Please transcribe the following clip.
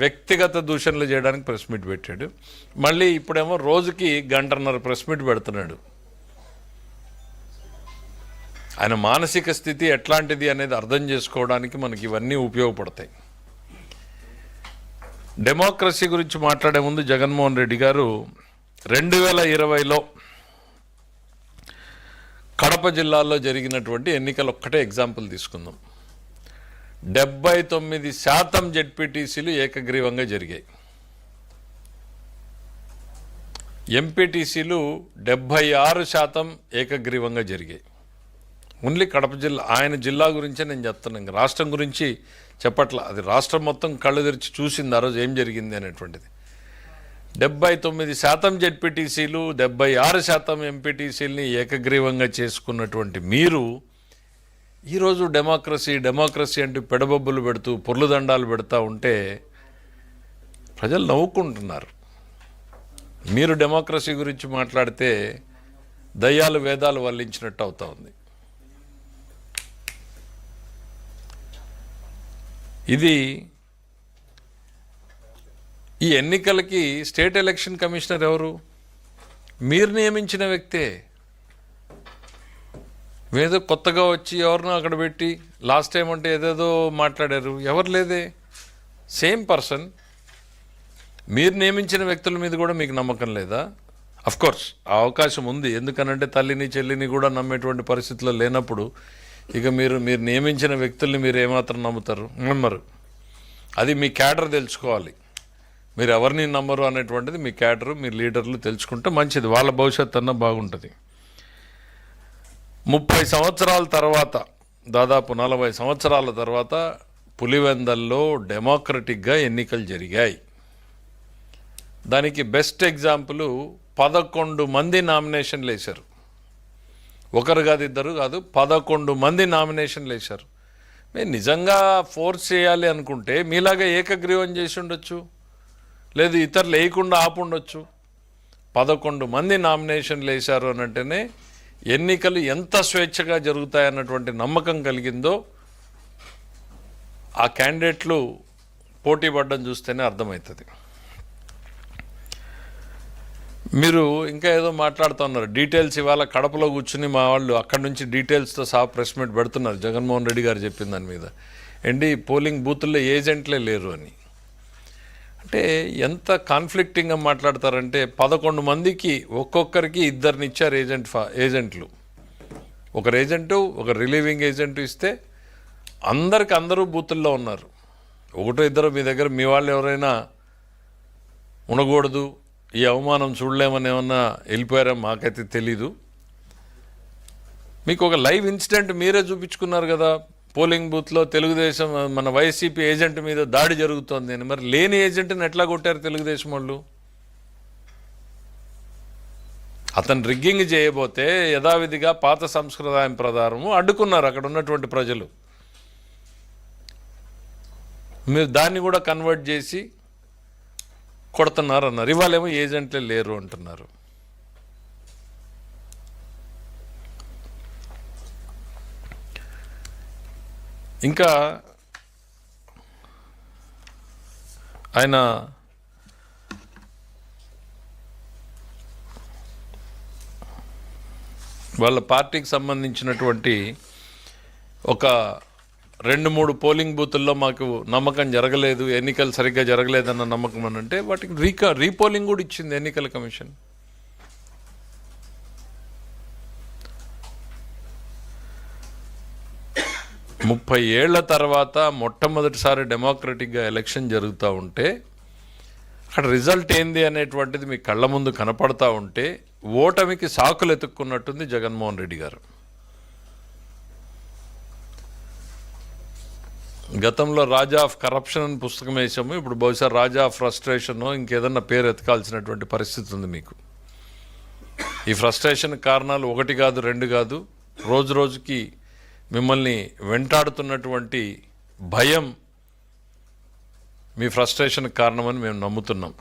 వ్యక్తిగత దూషణలు చేయడానికి ప్రెస్ మీట్ పెట్టాడు. మళ్ళీ ఇప్పుడేమో రోజుకి గంటన్నర ప్రెస్ మీట్ పెడుతున్నాడు. ఆయన మానసిక స్థితి ఎట్లాంటిది అనేది అర్థం చేసుకోవడానికి మనకి ఇవన్నీ ఉపయోగపడతాయి. డెమోక్రసీ గురించి మాట్లాడే ముందు జగన్మోహన్ రెడ్డి గారు రెండు వేల ఇరవైలో కడప జిల్లాలో జరిగినటువంటి ఎన్నికలు ఒక్కటే ఎగ్జాంపుల్ తీసుకుందాం. డెబ్బై తొమ్మిది శాతం జెడ్పీటీసీలు ఏకగ్రీవంగా జరిగాయి. ఎంపీటీసీలు డెబ్బై ఆరు శాతం ఏకగ్రీవంగా జరిగాయి. ఓన్లీ కడప జిల్లా ఆయన జిల్లా గురించే నేను చెప్తున్నాను ఇంకా రాష్ట్రం గురించి చెప్పట్లా. అది రాష్ట్రం మొత్తం కళ్ళు తెరిచి చూసింది ఆ రోజు ఏం జరిగింది అనేటువంటిది. డెబ్బై తొమ్మిది శాతం జెడ్పీటీసీలు డెబ్బై ఆరు శాతం ఎంపీటీసీలని ఏకగ్రీవంగా చేసుకున్నటువంటి మీరు ఈరోజు డెమోక్రసీ డెమోక్రసీ అంటూ పెడబొబ్బులు పెడుతూ పొర్లుదండాలు పెడతా ఉంటే ప్రజలు నవ్వుకుంటున్నారు. మీరు డెమోక్రసీ గురించి మాట్లాడితే దయ్యాలు వేదాలు వల్లించినట్టు అవుతా ఉంది. ఇది ఈ ఎన్నికలకి స్టేట్ ఎలక్షన్ కమిషనర్ ఎవరు? మీరు నియమించిన వ్యక్తే. ఏదో కొత్తగా వచ్చి ఎవరినో అక్కడ పెట్టి లాస్ట్ టైం అంటే ఏదేదో మాట్లాడారు. ఎవరు లేదే? సేమ్ పర్సన్ మీరు నియమించిన వ్యక్తుల మీద కూడా మీకు నమ్మకం లేదా? అఫ్కోర్స్ ఆ అవకాశం ఉంది. ఎందుకనంటే తల్లిని చెల్లిని కూడా నమ్మేటువంటి పరిస్థితుల్లో లేనప్పుడు ఇక మీరు మీరు నియమించిన వ్యక్తుల్ని మీరు ఏమాత్రం నమ్ముతారు? నమ్మరు. అది మీ క్యాడర్ తెలుసుకోవాలి. మీరు ఎవరిని నమ్మరు అనేటువంటిది మీ క్యాడరు మీ లీడర్లు తెలుసుకుంటే మంచిది. వాళ్ళ భవిష్యత్తు అన్న బాగుంటుంది. ముప్పై సంవత్సరాల తర్వాత దాదాపు నలభై సంవత్సరాల తర్వాత పులివెందల్లో డెమోక్రటిక్గా ఎన్నికలు జరిగాయి. దానికి బెస్ట్ ఎగ్జాంపుల్ పదకొండు మంది నామినేషన్లు వేశారు. ఒకరు కాదు ఇద్దరు కాదు పదకొండు మంది నామినేషన్లు వేశారు. మీరు నిజంగా ఫోర్స్ చేయాలి అనుకుంటే మీలాగా ఏకగ్రీవం చేసి ఉండొచ్చు లేదు ఇతరులు వేయకుండా ఆపుండొచ్చు. పదకొండు మంది నామినేషన్లు వేశారు అని అంటేనే ఎన్నికలు ఎంత స్వేచ్ఛగా జరుగుతాయన్నటువంటి నమ్మకం కలిగిందో ఆ క్యాండిడేట్లు పోటీ పడ్డం చూస్తేనే అర్థమవుతుంది. మీరు ఇంకా ఏదో మాట్లాడుతున్నారు డీటెయిల్స్ ఇవాళ కడపలో కూర్చుని మా వాళ్ళు అక్కడి నుంచి డీటెయిల్స్తో సహా ప్రెస్ మీట్ పెడుతున్నారు. జగన్మోహన్ రెడ్డి గారు చెప్పిన దాని మీద. ఏంటి పోలింగ్ బూతుల్లో ఏజెంట్లే లేరు అని. అంటే ఎంత కాన్ఫ్లిక్టింగ్గా మాట్లాడతారంటే పదకొండు మందికి ఒక్కొక్కరికి ఇద్దరిని ఇచ్చారు ఏజెంట్ ఫా ఏజెంట్లు ఒకరు ఏజెంటు ఒక రిలీవింగ్ ఏజెంట్ ఇస్తే అందరికి అందరూ బూతుల్లో ఉన్నారు. ఒకటో ఇద్దరు మీ దగ్గర మీ వాళ్ళు ఎవరైనా ఉండకూడదు ఈ అవమానం చూడలేమని ఏమన్నా వెళ్ళిపోయారా మాకైతే తెలీదు. మీకు ఒక లైవ్ ఇన్సిడెంట్ మీరే చూపించుకున్నారు కదా పోలింగ్ బూత్లో తెలుగుదేశం మన వైసీపీ ఏజెంట్ మీద దాడి జరుగుతోంది. అని మరి లేని ఏజెంట్ని ఎట్లా కొట్టారు తెలుగుదేశం వాళ్ళు? అతను రిగ్గింగ్ చేయబోతే యథావిధిగా పాత సంస్కృతాయం ప్రకారము అడ్డుకున్నారు అక్కడ ఉన్నటువంటి ప్రజలు. మీరు దాన్ని కూడా కన్వర్ట్ చేసి కొడుతున్నారు అన్నారు ఇవాళేమో ఏజెంట్లే లేరు అంటున్నారు. ఇంకా ఆయన వాళ్ళ పార్టీకి సంబంధించినటువంటి ఒక రెండు మూడు పోలింగ్ బూతుల్లో మాకు నమ్మకం జరగలేదు ఎన్నికలు సరిగ్గా జరగలేదన్న నమ్మకం అని అంటే వాటికి రీకా రీపోలింగ్ కూడా ఇచ్చింది ఎన్నికల కమిషన్. ముప్పై ఏళ్ళ తర్వాత మొట్టమొదటిసారి డెమోక్రటిక్గా ఎలక్షన్ జరుగుతూ ఉంటే అక్కడ రిజల్ట్ ఏంది అనేటువంటిది మీ కళ్ళ ముందు కనపడతా ఉంటే ఓటమికి సాకులు ఎతుక్కున్నట్టుంది జగన్మోహన్ రెడ్డి గారు. గతంలో రాజా ఆఫ్ కరప్షన్ అని పుస్తకం వేసాము ఇప్పుడు బహుశా రాజా ఆఫ్ ఫ్రస్ట్రేషన్ ఇంకేదన్నా పేరు ఎతకాల్సినటువంటి పరిస్థితి ఉంది మీకు. ఈ ఫ్రస్ట్రేషన్ కారణాలు ఒకటి కాదు రెండు కాదు రోజు రోజుకి మిమ్మల్ని వెంటాడుతున్నటువంటి భయం మీ ఫ్రస్ట్రేషన్ కారణమని మేము నమ్ముతున్నాం.